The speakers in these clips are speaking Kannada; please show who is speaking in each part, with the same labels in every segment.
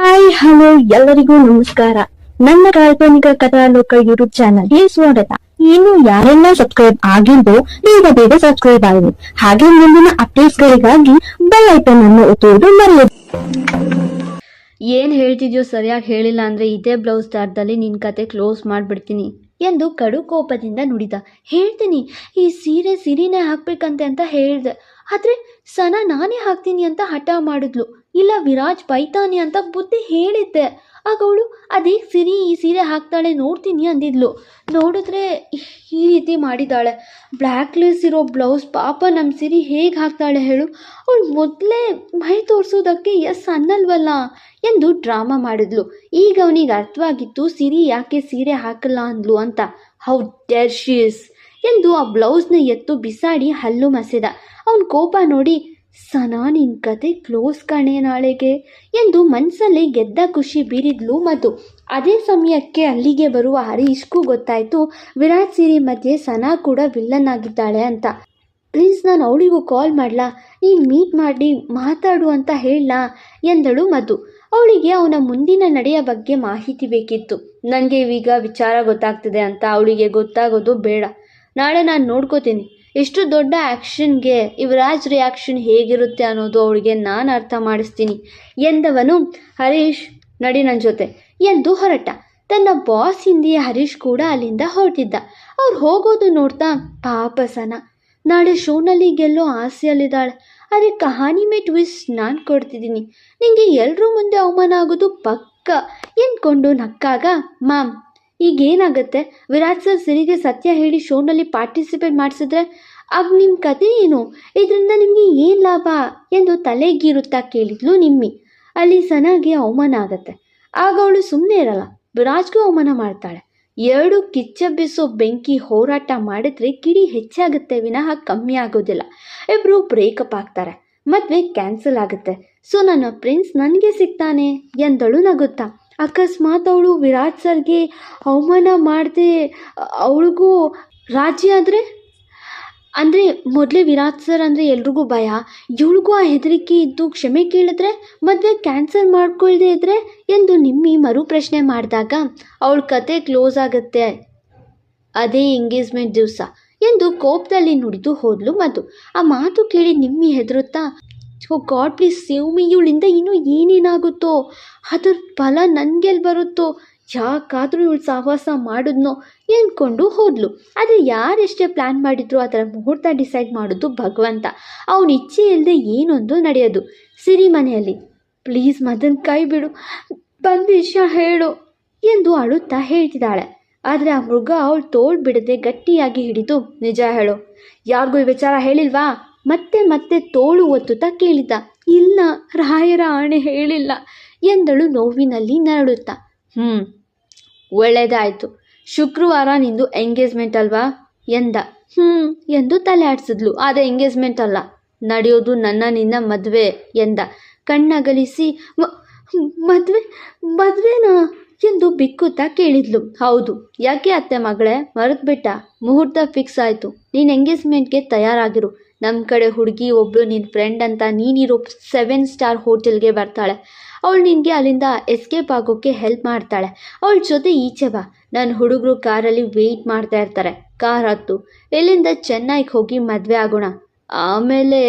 Speaker 1: ಹಾಯ್, ಹಲೋ, ಎಲ್ಲರಿಗೂ ನಮಸ್ಕಾರ. ನನ್ನ ಕಾಲ್ಪನಿಕ ಕಥಾಲೋಕ ಯೂಟ್ಯೂಬ್ ಚಾನಲ್ಗೆ ಸ್ವಾಗತ. ಇನ್ನು ಯಾರೆಲ್ಲ ಸಬ್ಸ್ಕ್ರೈಬ್ ಆಗಿಲ್ವೋ, ಬೇಗ ಬೇಗ ಸಬ್ಸ್ಕ್ರೈಬ್ ಆಗಿ ಹಾಗೆ ಮುಂದಿನ ಅಪ್ಡೇಟ್ಸ್ ಗಳಿಗಾಗಿ ಬೆಲ್ ಐಕನ್ ಅನ್ನು ಒತ್ತುವುದು ಮರೆಯದು.
Speaker 2: ಏನ್ ಹೇಳ್ತಿದ್ಯೋ ಸರಿಯಾಗಿ ಹೇಳಿಲ್ಲ ಅಂದ್ರೆ ಇದೇ ಬ್ಲೌಸ್ ದಾರದಲ್ಲಿ ನಿನ್ ಕತೆ ಕ್ಲೋಸ್ ಮಾಡ್ಬಿಡ್ತೀನಿ ಎಂದು ಕಡು ಕೋಪದಿಂದ ನುಡಿದ. ಹೇಳ್ತೀನಿ, ಈ ಸೀರೆ ಸಿರಿನೇ ಹಾಕ್ಬೇಕಂತೆ ಅಂತ ಹೇಳಿದೆ. ಆದರೆ ಸನ ನಾನೇ ಹಾಕ್ತೀನಿ ಅಂತ ಹಠ ಮಾಡಿದ್ಲು. ಇಲ್ಲ ವಿರಾಜ್ ಬೈತಾನೆ ಅಂತ ಬುದ್ಧಿ ಹೇಳಿದ್ದೆ. ಆಗ ಅವಳು, ಅದೇ ಸಿರಿ, ಈ ಸೀರೆ ಹಾಕ್ತಾಳೆ, ನೋಡ್ತೀನಿ ಅಂದಿದ್ಲು. ನೋಡಿದ್ರೆ ಈ ರೀತಿ ಮಾಡಿದ್ದಾಳೆ. ಬ್ಲ್ಯಾಕ್ಲೆಸ್ ಇರೋ ಬ್ಲೌಸ್, ಪಾಪ ನಮ್ಮ ಸಿರಿ ಹೇಗೆ ಹಾಕ್ತಾಳೆ ಹೇಳು. ಅವಳು ಮೊದಲೇ ಮೈ ತೋರಿಸೋದಕ್ಕೆ ಎಸ್ ಅನ್ನಲ್ವಲ್ಲ ಎಂದು ಡ್ರಾಮಾ ಮಾಡಿದ್ಲು. ಈಗ ಅವನಿಗೆ ಅರ್ಥವಾಗಿತ್ತು, ಸಿರಿ ಯಾಕೆ ಸೀರೆ ಹಾಕಲ್ಲ ಅಂದ್ಲು ಅಂತ. ಹೌ ಡೇರ್ ಶೀಸ್ ಎಂದು ಆ ಬ್ಲೌಸ್ನ ಎತ್ತು ಬಿಸಾಡಿ ಹಲ್ಲು ಮಸೆದ ಅವನ ಕೋಪ ನೋಡಿ ಸನಾ, ನಿನ್ ಕತೆ ಕ್ಲೋಸ್ ಕಣೆ ನಾಳೆಗೆ ಎಂದು ಮನಸ್ಸಲ್ಲಿ ಗೆದ್ದ ಖುಷಿ ಬೀರಿದ್ಲು ಮತ್ತು ಅದೇ ಸಮಯಕ್ಕೆ ಅಲ್ಲಿಗೆ ಬರುವ ಹರೀಶ್ಗೂ ಗೊತ್ತಾಯಿತು, ವಿರಾಟ್ ಸಿರಿ ಮಧ್ಯೆ ಸನಾ ಕೂಡ ವಿಲ್ಲನ್ ಆಗಿದ್ದಾಳೆ ಅಂತ. ಪ್ಲೀಸ್ ನಾನು ಅವಳಿಗೂ ಕಾಲ್ ಮಾಡ್ಲಾ? ನೀನು ಮೀಟ್ ಮಾಡಿ, ಮಾತಾಡು ಅಂತ ಹೇಳಲಾ? ಎಂದಳು ಮಧು. ಅವಳಿಗೆ ಅವನ ಮುಂದಿನ ನಡೆಯ ಬಗ್ಗೆ ಮಾಹಿತಿ ಬೇಕಿತ್ತು. ನನಗೆ ಈಗ ವಿಚಾರ ಗೊತ್ತಾಗ್ತಿದೆ ಅಂತ ಅವಳಿಗೆ ಗೊತ್ತಾಗೋದು ಬೇಡ. ನಾಳೆ ನಾನು ನೋಡ್ಕೋತೀನಿ. ಎಷ್ಟು ದೊಡ್ಡ ಆ್ಯಕ್ಷನ್ಗೆ ಯುವರಾಜ್ ರಿಯಾಕ್ಷನ್ ಹೇಗಿರುತ್ತೆ ಅನ್ನೋದು ಅವಳಿಗೆ ನಾನು ಅರ್ಥ ಮಾಡಿಸ್ತೀನಿ. ಎಂದವನು ಹರೀಶ್ ನಡಿ ನನ್ನ ಜೊತೆ ಎಂದು ಹೊರಟ. ತನ್ನ ಬಾಸ್ ಹಿಂದೆಯೇ ಹರೀಶ್ ಕೂಡ ಅಲ್ಲಿಂದ ಹೊರಟಿದ್ದ. ಅವ್ರು ಹೋಗೋದು ನೋಡ್ತಾ ಪಾಪ ಸನ. ನಾಳೆ ಶೋನಲ್ಲಿ ಗೆಲ್ಲೋ ಆಸೆಯಲ್ಲಿದ್ದಾಳೆ ಆದರೆ ಕಹಾನಿ ಮೇ ಟ್ವಿಸ್ಟ್ ನಾನು ಕೊಡ್ತಿದ್ದೀನಿ. ನಿಮಗೆ ಎಲ್ಲರೂ ಮುಂದೆ ಅವಮಾನ ಆಗೋದು ಪಕ್ಕ ಎಂದ್ಕೊಂಡು ನಕ್ಕಾಗ, ಮ್ಯಾಮ್ ಈಗೇನಾಗತ್ತೆ? ವಿರಾಟ್ ಸರ್ ಸಿರಿಗೆ ಸತ್ಯ ಹೇಳಿ ಶೋನಲ್ಲಿ ಪಾರ್ಟಿಸಿಪೇಟ್ ಮಾಡಿಸಿದ್ರೆ ಆಗ ನಿಮ್ಮ ಕತೆ ಏನು? ಇದರಿಂದ ನಿಮಗೆ ಏನು ಲಾಭ? ಎಂದು ತಲೆಗೀರುತ್ತಾ ಕೇಳಿದ್ಲು ನಿಮ್ಮಿ. ಅಲ್ಲಿ ಸನಾಗೆ ಅವಮಾನ ಆಗತ್ತೆ. ಆಗ ಅವಳು ಸುಮ್ಮನೆ ಇರಲ್ಲ. ವಿರಾಜ್ಗೂ ಅವಮಾನ ಮಾಡ್ತಾಳೆ. ಎರಡು ಕಿಚ್ಚಬ್ಬಿಸೋ ಬೆಂಕಿ ಹೋರಾಟ ಮಾಡಿದ್ರೆ ಕಿಡಿ ಹೆಚ್ಚಾಗುತ್ತೆ ವಿನಃ ಕಮ್ಮಿ ಆಗೋದಿಲ್ಲ. ಇಬ್ಬರು ಬ್ರೇಕಪ್ ಆಗ್ತಾರೆ. ಮದುವೆ ಕ್ಯಾನ್ಸಲ್ ಆಗುತ್ತೆ. ಸೊ ನನ್ನ ಪ್ರಿನ್ಸ್ ನನಗೆ ಸಿಗ್ತಾನೆ ಎಂದಳು ನಗುತ್ತಾ. ಅಕಸ್ಮಾತ್ ಅವಳು ವಿರಾಟ್ ಸರ್ಗೆ ಅವಮಾನ ಮಾಡದೆ, ಅವಳಿಗೂ ರಾಜಿ ಆದರೆ? ಅಂದರೆ ಮೊದಲೇ ವಿರಾಟ್ ಸರ್ ಅಂದರೆ ಎಲ್ರಿಗೂ ಭಯ. ಇವಳಿಗೂ ಆ ಹೆದರಿಕೆ ಇದ್ದು ಕ್ಷಮೆ ಕೇಳಿದ್ರೆ, ಮದುವೆ ಕ್ಯಾನ್ಸಲ್ ಮಾಡ್ಕೊಳ್ದೇ ಇದ್ರೆ ಎಂದು ನಿಮ್ಮಿ ಮರು ಪ್ರಶ್ನೆ ಮಾಡಿದಾಗ, ಅವಳ ಕತೆ ಕ್ಲೋಸ್ ಆಗುತ್ತೆ. ಅದೇ ಎಂಗೇಜ್ಮೆಂಟ್ ದಿವಸ ಎಂದು ಕೋಪದಲ್ಲಿ ನುಡಿದು ಹೋದ್ಲು ಮಧು. ಆ ಮಾತು ಕೇಳಿ ನಿಮ್ಮಿ ಹೆದರುತ್ತಾ oh god please save me ಇವಳಿಂದ ಇನ್ನೂ ಏನೇನಾಗುತ್ತೋ? ಅದ್ರ ಫಲ ನನಗೆಲ್ಲಿ ಬರುತ್ತೋ? ಯಾಕಾದರೂ ಇವಳು ಸಹವಾಸ ಮಾಡಿದ್ನೋ? ಎಂದ್ಕೊಂಡು ಹೋದ್ಲು. ಆದರೆ ಯಾರೆಷ್ಟೇ ಪ್ಲ್ಯಾನ್ ಮಾಡಿದ್ರು ಅದರ ಮುಹೂರ್ತ ಡಿಸೈಡ್ ಮಾಡೋದು ಭಗವಂತ. ಅವನ ಇಚ್ಛೆ ಇಲ್ಲದೆ ಏನೊಂದು ನಡೆಯೋದು. ಸಿರಿ ಮನೆಯಲ್ಲಿ ಪ್ಲೀಸ್ ಮದನ್ ಕೈ ಬಿಡು. ಬಂದು ವಿಷಯ ಹೇಳು ಎಂದು ಅಳುತ್ತಾ ಹೇಳ್ತಿದ್ದಾಳೆ. ಆದರೆ ಆ ಮೃಗ ಅವಳು ತೋಳ್ ಬಿಡದೆ ಗಟ್ಟಿಯಾಗಿ ಹಿಡಿದು, ನಿಜ ಹೇಳು. ಯಾರಿಗೂ ಈ ವಿಚಾರ ಹೇಳಿಲ್ವಾ? ಮತ್ತೆ ಮತ್ತೆ ತೋಳು ಒತ್ತುತ್ತಾ ಕೇಳಿದ, ಇಲ್ಲ, ರಾಯರ ಆಣೆ ಹೇಳಿಲ್ಲ ಎಂದಳು ನೋವಿನಲ್ಲಿ ನರಳುತ್ತಾ. ಹ್ಞೂ ಒಳ್ಳೆಯದಾಯಿತು ಶುಕ್ರವಾರ ನಿಂದು ಎಂಗೇಜ್ಮೆಂಟ್ ಅಲ್ವಾ? ಎಂದ. ಹ್ಞೂ ಎಂದು ತಲೆ ಆಡಿಸಿದ್ಲು. ಆದರೆ ಎಂಗೇಜ್ಮೆಂಟ್ ಅಲ್ಲ, ನಡೆಯೋದು ನನ್ನ ನಿನ್ನ ಮದುವೆ ಎಂದ. ಕಣ್ಣಗಲಿಸಿ ಮದುವೆ, ಮದುವೆನಾ? ಎಂದು ಬಿಕ್ಕುತ್ತಾ ಕೇಳಿದ್ಲು. ಹೌದು, ಯಾಕೆ ಅತ್ತೆ ಮಗಳೇ, ಮರೆತ್ಬಿಟ್ಟ? ಮುಹೂರ್ತ ಫಿಕ್ಸ್ ಆಯಿತು. ನೀನು ಎಂಗೇಜ್ಮೆಂಟ್ಗೆ ತಯಾರಾಗಿರು. ನಮ್ಮ ಕಡೆ ಹುಡುಗಿ ಒಬ್ಬಳು ನಿನ್ನ ಫ್ರೆಂಡ್ ಅಂತ ನೀನಿರೋ ಸೆವೆನ್ ಸ್ಟಾರ್ ಹೋಟೆಲ್ಗೆ ಬರ್ತಾಳೆ. ಅವಳು ನಿನಗೆ ಅಲ್ಲಿಂದ ಎಸ್ಕೇಪ್ ಆಗೋಕ್ಕೆ ಹೆಲ್ಪ್ ಮಾಡ್ತಾಳೆ. ಅವಳ ಜೊತೆ ಈಚೆ ಬಾ. ನನ್ನ ಹುಡುಗರು ಕಾರಲ್ಲಿ ವೆಯ್ಟ್ ಮಾಡ್ತಾ ಇರ್ತಾರೆ. ಕಾರ್ ಹತ್ತು. ಇಲ್ಲಿಂದ ಚೆನ್ನೈಗೆ ಹೋಗಿ ಮದುವೆ ಆಗೋಣ? ಆಮೇಲೆ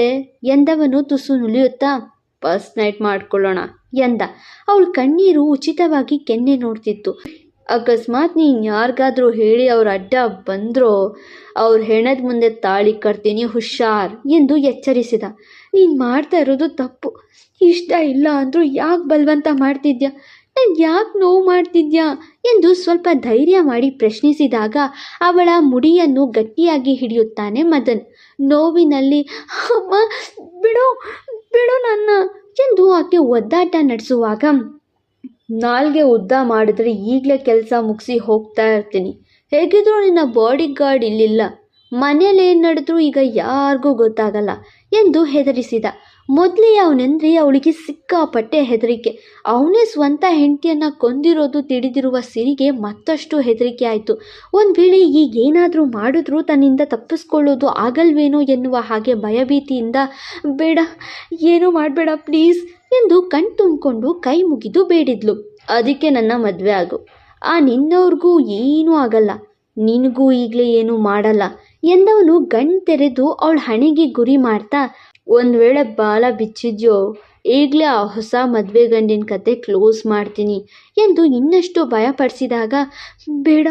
Speaker 2: ಎಂದವನು ತುಸು ನುಲಿಯುತ್ತಾ ಫಸ್ಟ್ ನೈಟ್ ಮಾಡ್ಕೊಳ್ಳೋಣ ಎಂದ. ಅವಳ ಕಣ್ಣೀರು ಉಚಿತವಾಗಿ ಕೆನ್ನೆ ನೋಡ್ತಿತ್ತು. ಅಕಸ್ಮಾತ್ ನೀನು ಯಾರಿಗಾದ್ರೂ ಹೇಳಿ ಅವ್ರ ಅಡ್ಡ ಬಂದ್ರೋ, ಅವ್ರ ಹೆಣದ ಮುಂದೆ ತಾಳಿ ಕಟ್ತೀನಿ, ಹುಷಾರ್ ಎಂದು ಎಚ್ಚರಿಸಿದ. ನೀನು ಮಾಡ್ತಾ ಇರೋದು ತಪ್ಪು. ಇಷ್ಟ ಇಲ್ಲ ಅಂದರೂ ಯಾಕೆ ಬಲವಂತ ಮಾಡ್ತಿದ್ಯಾ? ನಾನು ಯಾಕೆ ನೋವು ಮಾಡ್ತಿದ್ಯಾ? ಎಂದು ಸ್ವಲ್ಪ ಧೈರ್ಯ ಮಾಡಿ ಪ್ರಶ್ನಿಸಿದಾಗ ಅವಳ ಮುಡಿಯನ್ನು ಗಟ್ಟಿಯಾಗಿ ಹಿಡಿಯುತ್ತಾನೆ ಮದನ್. ನೋವಿನಲ್ಲಿ, ಅಮ್ಮ, ಬಿಡು ಬಿಡು ನನ್ನ ಎಂದು ಆಕೆ ಒದ್ದಾಟ ನಡೆಸುವಾಗ ನಾಲ್ಗೆ ಉದ್ದ ಮಾಡಿದ್ರೆ ಈಗಲೇ ಕೆಲಸ ಮುಗಿಸಿ ಹೋಗ್ತಾ ಇರ್ತೀನಿ. ಹೇಗಿದ್ರು ನಿನ್ನ ಬಾಡಿ ಗಾರ್ಡ್ ಇಲ್ಲಿಲ್ಲ. ಮನೇಲಿ ಏನು ನಡೆದ್ರೂ ಈಗ ಯಾರಿಗೂ ಗೊತ್ತಾಗಲ್ಲ ಎಂದು ಹೆದರಿಸಿದ. ಮೊದಲೇ ಅವನೆಂದರೆ ಅವಳಿಗೆ ಸಿಕ್ಕಾಪಟ್ಟೆ ಹೆದರಿಕೆ. ಅವನೇ ಸ್ವಂತ ಹೆಂಡತಿಯನ್ನು ಕೊಂದಿರೋದು ತಿಳಿದಿರುವ ಸಿರಿಗೆ ಮತ್ತಷ್ಟು ಹೆದರಿಕೆ ಆಯಿತು. ಒಂದು ವೇಳೆ ಈಗ ಏನಾದರೂ ಮಾಡಿದ್ರೂ ತನ್ನಿಂದ ತಪ್ಪಿಸ್ಕೊಳ್ಳೋದು ಆಗಲ್ವೇನೋ ಎನ್ನುವ ಹಾಗೆ ಭಯಭೀತಿಯಿಂದ, ಬೇಡ, ಏನೂ ಮಾಡಬೇಡ ಪ್ಲೀಸ್ ಎಂದು ಕಣ್ ತುಂಬಿಕೊಂಡು ಕೈ ಮುಗಿದು ಬೇಡಿದ್ಲು. ಅದಕ್ಕೆ ನನ್ನ ಮದುವೆ ಆಗು. ಆ ನಿನ್ನವ್ರಿಗೂ ಏನೂ ಆಗಲ್ಲ. ನಿನಗೂ ಈಗಲೇ ಏನೂ ಮಾಡಲ್ಲ ಎಂದವನು ಗಣ್ ತೆರೆದು ಅವಳ ಹಣೆಗೆ ಗುರಿ ಮಾಡ್ತಾ, ಒಂದು ವೇಳೆ ಬಾಲ ಬಿಚ್ಚಿದ್ಯೋ, ಈಗಲೇ ಆ ಹೊಸ ಮದುವೆ ಗಂಡಿನ ಕತೆ ಕ್ಲೋಸ್ ಮಾಡ್ತೀನಿ ಎಂದು ಇನ್ನಷ್ಟು ಭಯಪಡಿಸಿದಾಗ, ಬೇಡ,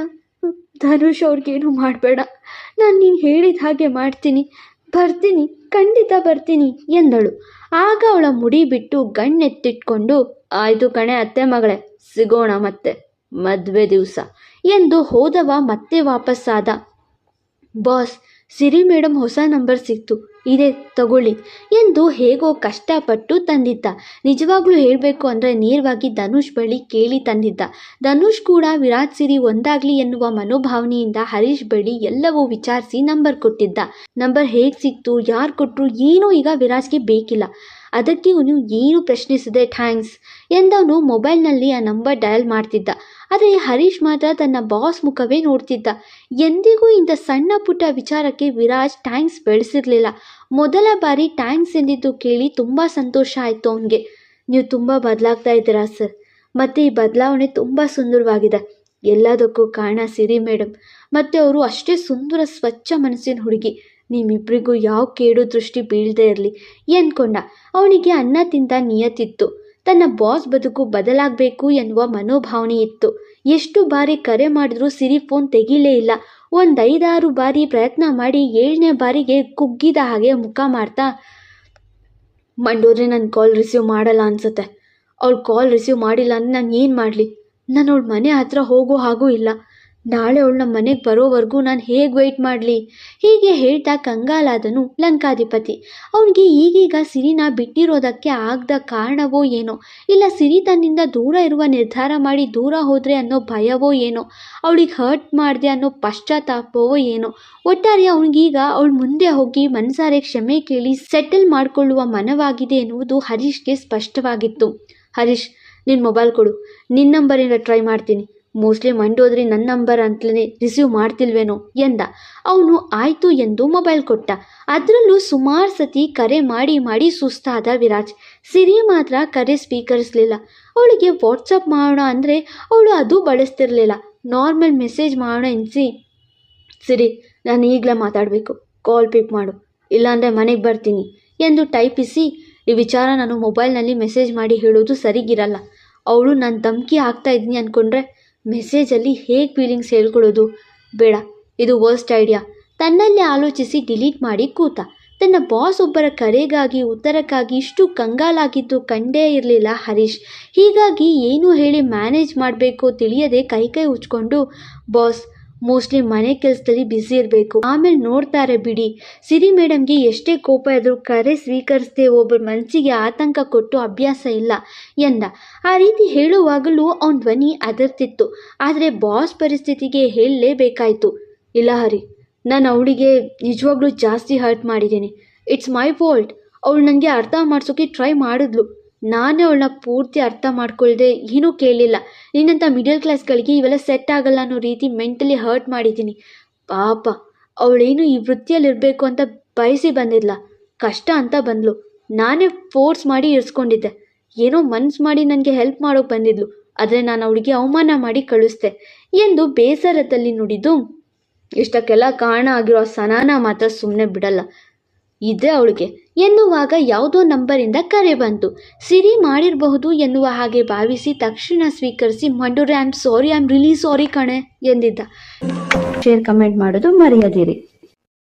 Speaker 2: ಧನುಷ್ ಅವ್ರಿಗೇನು ಮಾಡಬೇಡ. ನಾನು ನೀನು ಹೇಳಿದ ಹಾಗೆ ಮಾಡ್ತೀನಿ. ಬರ್ತೀನಿ, ಖಂಡಿತ ಬರ್ತೀನಿ ಎಂದಳು. ಆಗ ಅವಳ ಮುಡಿ ಬಿಟ್ಟು ಗಣ್ಣೆತ್ತಿಟ್ಕೊಂಡು, ಆಯ್ತು ಕಣೆ ಅತ್ತೆ ಮಗಳೇ, ಸಿಗೋಣ ಮತ್ತೆ, ಮದುವೆ ದಿವಸ ಎಂದು ಹೋದವ ಮತ್ತೆ ವಾಪಸ್ಸಾದ. ಬಾಸ್, ಸಿರಿ ಮೇಡಮ್ ಹೊಸ ನಂಬರ್ ಸಿಕ್ತು. ಇದೆ, ತಗೊಳ್ಳಿ ಎಂದು ಹೇಗೋ ಕಷ್ಟಪಟ್ಟು ತಂದಿದ್ದ. ನಿಜವಾಗ್ಲೂ ಹೇಳಬೇಕು ಅಂದರೆ ನೇರವಾಗಿ ಧನುಷ್ ಬಳಿ ಕೇಳಿ ತಂದಿದ್ದ. ಧನುಷ್ ಕೂಡ ವಿರಾಟ್ ಸಿರಿ ಒಂದಾಗ್ಲಿ ಎನ್ನುವ ಮನೋಭಾವನೆಯಿಂದ ಹರೀಶ್ ಬಳಿ ಎಲ್ಲವೂ ವಿಚಾರಿಸಿ ನಂಬರ್ ಕೊಟ್ಟಿದ್ದ. ನಂಬರ್ ಹೇಗೆ ಸಿಕ್ತು, ಯಾರು ಕೊಟ್ಟರು ಏನೂ ಈಗ ವಿರಾಜ್ಗೆ ಬೇಕಿಲ್ಲ. ಅದಕ್ಕೆ ಅವನು ಏನು ಪ್ರಶ್ನಿಸಿದೆ ಥ್ಯಾಂಕ್ಸ್ ಎಂದವನು ಮೊಬೈಲ್ನಲ್ಲಿ ಆ ನಂಬರ್ ಡಯಲ್ ಮಾಡ್ತಿದ್ದ. ಆದರೆ ಹರೀಶ್ ಮಾತ್ರ ತನ್ನ ಬಾಸ್ ಮುಖವೇ ನೋಡ್ತಿದ್ದ. ಎಂದಿಗೂ ಇಂಥ ಸಣ್ಣ ಪುಟ್ಟ ವಿಚಾರಕ್ಕೆ ವಿರಾಜ್ ಥ್ಯಾಂಕ್ಸ್ ಬೆಳೆಸಿರಲಿಲ್ಲ. ಮೊದಲ ಬಾರಿ ಥ್ಯಾಂಕ್ಸ್ ಎಂದಿದ್ದು ಕೇಳಿ ತುಂಬ ಸಂತೋಷ ಆಯಿತು ಅವನಿಗೆ. ನೀವು ತುಂಬ ಬದಲಾಗ್ತಾ ಇದ್ದೀರಾ ಸರ್? ಮತ್ತು ಈ ಬದಲಾವಣೆ ತುಂಬ ಸುಂದರವಾಗಿದೆ. ಎಲ್ಲದಕ್ಕೂ ಕಾರಣ ಸಿರಿ ಮೇಡಮ್ ಮತ್ತು ಅವರು ಅಷ್ಟೇ ಸುಂದರ ಸ್ವಚ್ಛ ಮನಸ್ಸಿನ ಹುಡುಗಿ. ನಿಮ್ಮಿಬ್ಬರಿಗೂ ಯಾವ ಕೇಡು ದೃಷ್ಟಿ ಬೀಳದೇ ಇರಲಿ ಎಂದ್ಕೊಂಡ. ಅವನಿಗೆ ಅನ್ನ ತಿಂತ ನಿಯತ್ತಿತ್ತು. ತನ್ನ ಬಾಸ್ ಬದುಕು ಬದಲಾಗಬೇಕು ಎನ್ನುವ ಮನೋಭಾವನೆ ಇತ್ತು. ಎಷ್ಟು ಬಾರಿ ಕರೆ ಮಾಡಿದ್ರೂ ಸಿರಿ ಫೋನ್ ತೆಗೀಲೇ ಇಲ್ಲ. ಒಂದು ಐದಾರು ಬಾರಿ ಪ್ರಯತ್ನ ಮಾಡಿ ಏಳನೇ ಬಾರಿಗೆ ಕುಗ್ಗಿದ ಹಾಗೆ ಮುಖ ಮಾಡ್ತಾ ಮಂಡೋದ್ರೆ ನನ್ನ ಕಾಲ್ ರಿಸೀವ್ ಮಾಡಲ್ಲ ಅನ್ಸುತ್ತೆ. ಅವ್ಳು ಕಾಲ್ ರಿಸೀವ್ ಮಾಡಿಲ್ಲ ಅಂದ್ರೆ ನಾನು ಏನು ಮಾಡಲಿ? ನಾನು ಅವಳ ಮನೆ ಹತ್ರ ಹೋಗೋ ಹಾಗೂ ಇಲ್ಲ. ನಾಳೆ ಅವಳು ನಮ್ಮ ಮನೆಗೆ ಬರೋವರೆಗೂ ನಾನು ಹೇಗೆ ವೆಯ್ಟ್ ಮಾಡಲಿ? ಹೀಗೆ ಹೇಳ್ತಾ ಕಂಗಾಲಾದನು ಲಂಕಾಧಿಪತಿ. ಅವನಿಗೆ ಈಗೀಗ ಸಿರಿನ ಬಿಟ್ಟಿರೋದಕ್ಕೆ ಆಗದ ಕಾರಣವೋ ಏನೋ? ಇಲ್ಲ ಸಿರಿ ತನ್ನಿಂದ ದೂರ ಇರುವ ನಿರ್ಧಾರ ಮಾಡಿ ದೂರ ಹೋದರೆ ಅನ್ನೋ ಭಯವೋ ಏನೋ? ಅವಳಿಗೆ ಹರ್ಟ್ ಮಾಡಿದೆ ಅನ್ನೋ ಪಶ್ಚಾತ್ತಾಪವೋ ಏನೋ? ಒಟ್ಟಾರೆ ಅವನಿಗೀಗ ಅವಳು ಮುಂದೆ ಹೋಗಿ ಮನಸಾರೆ ಕ್ಷಮೆ ಕೇಳಿ ಸೆಟಲ್ ಮಾಡಿಕೊಳ್ಳುವ ಮನವಾಗಿದೆ ಎನ್ನುವುದು ಹರೀಶ್ಗೆ ಸ್ಪಷ್ಟವಾಗಿತ್ತು. ಹರೀಶ್ ನಿನ್ನ ಮೊಬೈಲ್ ಕೊಡು. ನಿನ್ನ ನಂಬರಿಂದ ಟ್ರೈ ಮಾಡ್ತೀನಿ. ಮೋಸ್ಟ್ಲಿ ಮಂಡೋದ್ರಿ ನನ್ನ ನಂಬರ್ ಅಂತಲೇ ರಿಸೀವ್ ಮಾಡ್ತಿಲ್ವೇನೋ ಎಂದ. ಅವನು, ಆಯಿತು ಎಂದು ಮೊಬೈಲ್ ಕೊಟ್ಟ. ಅದರಲ್ಲೂ ಸುಮಾರು ಸತಿ ಕರೆ ಮಾಡಿ ಮಾಡಿ ಸುಸ್ತಾದ ವಿರಾಜ್. ಸಿರಿ ಮಾತ್ರ ಕರೆ ಸ್ವೀಕರಿಸಲಿಲ್ಲ. ಅವಳಿಗೆ ವಾಟ್ಸಪ್ ಮಾಡೋಣ ಅಂದರೆ ಅವಳು ಅದು ಬಳಸ್ತಿರಲಿಲ್ಲ. ನಾರ್ಮಲ್ ಮೆಸೇಜ್ ಮಾಡೋಣ ಎನ್ಸಿ. ಸಿರಿ, ನಾನು ಈಗಲೇ ಮಾತಾಡಬೇಕು. ಕಾಲ್ ಪಿಕ್ ಮಾಡು. ಇಲ್ಲಾಂದರೆ ಮನೆಗೆ ಬರ್ತೀನಿ ಎಂದು ಟೈಪಿಸಿ. ಈ ವಿಚಾರ ನಾನು ಮೊಬೈಲ್ನಲ್ಲಿ ಮೆಸೇಜ್ ಮಾಡಿ ಹೇಳೋದು ಸರಿಗಿರಲ್ಲ. ಅವಳು, ನಾನು ಧಮಕಿ ಹಾಕ್ತಾ ಇದ್ದೀನಿ ಅಂದ್ಕೊಂಡ್ರೆ ಮೆಸೇಜಲ್ಲಿ ಹೇಗೆ ಫೀಲಿಂಗ್ಸ್ ಹೇಳ್ಕೊಳ್ಳೋದು? ಬೇಡ, ಇದು ವರ್ಸ್ಟ್ ಐಡಿಯಾ ತನ್ನಲ್ಲಿ ಆಲೋಚಿಸಿ ಡಿಲೀಟ್ ಮಾಡಿ ಕೂತ. ತನ್ನ ಬಾಸ್ ಒಬ್ಬರ ಕರೆಗಾಗಿ, ಉತ್ತರಕ್ಕಾಗಿ ಇಷ್ಟು ಕಂಗಾಲಾಗಿದ್ದು ಕಂಡೇ ಇರಲಿಲ್ಲ ಹರೀಶ್. ಹೀಗಾಗಿ ಏನು ಹೇಳಿ ಮ್ಯಾನೇಜ್ ಮಾಡಬೇಕು ತಿಳಿಯದೆ ಕೈ ಕೈ ಉಚ್ಕೊಂಡು, ಬಾಸ್ ಮೋಸ್ಟ್ಲಿ ಮನೆ ಕೆಲಸದಲ್ಲಿ ಬ್ಯುಸಿ ಇರಬೇಕು. ಆಮೇಲೆ ನೋಡ್ತಾರೆ ಬಿಡಿ. ಸಿರಿ ಮೇಡಮ್ಗೆ ಎಷ್ಟೇ ಕೋಪ ಇದ್ರೂ ಕರೆ ಸ್ವೀಕರಿಸದೆ ಒಬ್ಬರ ಮನಸ್ಸಿಗೆ ಆತಂಕ ಕೊಟ್ಟು ಅಭ್ಯಾಸ ಇಲ್ಲ ಎಂದ. ಆ ರೀತಿ ಹೇಳುವಾಗಲೂ ಅವನ ಧ್ವನಿ ಅದರ್ತಿತ್ತು. ಆದರೆ ಬಾಸ್ ಪರಿಸ್ಥಿತಿಗೆ ಹೇಳಲೇಬೇಕಾಯಿತು. ಇಲ್ಲ ಹರಿ, ನಾನು ಅವಳಿಗೆ ನಿಜವಾಗ್ಲೂ ಜಾಸ್ತಿ ಹರ್ಟ್ ಮಾಡಿದ್ದೀನಿ. ಇಟ್ಸ್ ಮೈ ಫಾಲ್ಟ್ ಅವಳು ನನಗೆ ಅರ್ಥ ಮಾಡಿಸೋಕೆ ಟ್ರೈ ಮಾಡಿದ್ಲು. ನಾನೇ ಅವಳನ್ನ ಪೂರ್ತಿ ಅರ್ಥ ಮಾಡ್ಕೊಳ್ದೆ ಏನೂ ಕೇಳಲಿಲ್ಲ ನಿನ್ನಂಥ ಮಿಡಲ್ ಕ್ಲಾಸ್ಗಳಿಗೆ ಇವೆಲ್ಲ ಸೆಟ್ ಆಗಲ್ಲ ಅನ್ನೋ ರೀತಿ ಮೆಂಟಲಿ ಹರ್ಟ್ ಮಾಡಿದ್ದೀನಿ. ಪಾಪ, ಅವಳೇನು ಈ ವೃತ್ತಿಯಲ್ಲಿರಬೇಕು ಅಂತ ಬಯಸಿ ಬಂದಿಲ್ಲ ಕಷ್ಟ ಅಂತ ಬಂದ್ಲು. ನಾನೇ ಫೋರ್ಸ್ ಮಾಡಿ ಇರಿಸ್ಕೊಂಡಿದ್ದೆ. ಏನೋ ಮನ್ಸು ಮಾಡಿ ನನಗೆ ಹೆಲ್ಪ್ ಮಾಡೋಕೆ ಬಂದಿದ್ಲು. ಆದರೆ ನಾನು ಅವಳಿಗೆ ಅವಮಾನ ಮಾಡಿ ಕಳಿಸ್ದೆ. ಎಂದು ಬೇಸರದಲ್ಲಿ ನುಡಿದು, ಇಷ್ಟಕ್ಕೆಲ್ಲ ಕಾರಣ ಆಗಿರೋ ಸನಾನ ಮಾತ್ರ ಸುಮ್ಮನೆ ಬಿಡಲ್ಲ. ಇದೆ ಅವಳಿಗೆ. ಎನ್ನುವಾಗ ಯಾವುದೋ ನಂಬರಿಂದ ಕರೆ ಬಂತು. ಸಿರಿ ಮಾಡಿರಬಹುದು ಎನ್ನುವ ಹಾಗೆ ಭಾವಿಸಿ ತಕ್ಷಣ ಸ್ವೀಕರಿಸಿ, ಮಂಡೂರೆ I am sorry I am really sorry ಕಣೆ ಎಂದಿದ್ದ.
Speaker 1: ಶೇರ್ ಕಮೆಂಟ್ ಮಾಡೋದು ಮರೆಯದಿರಿ.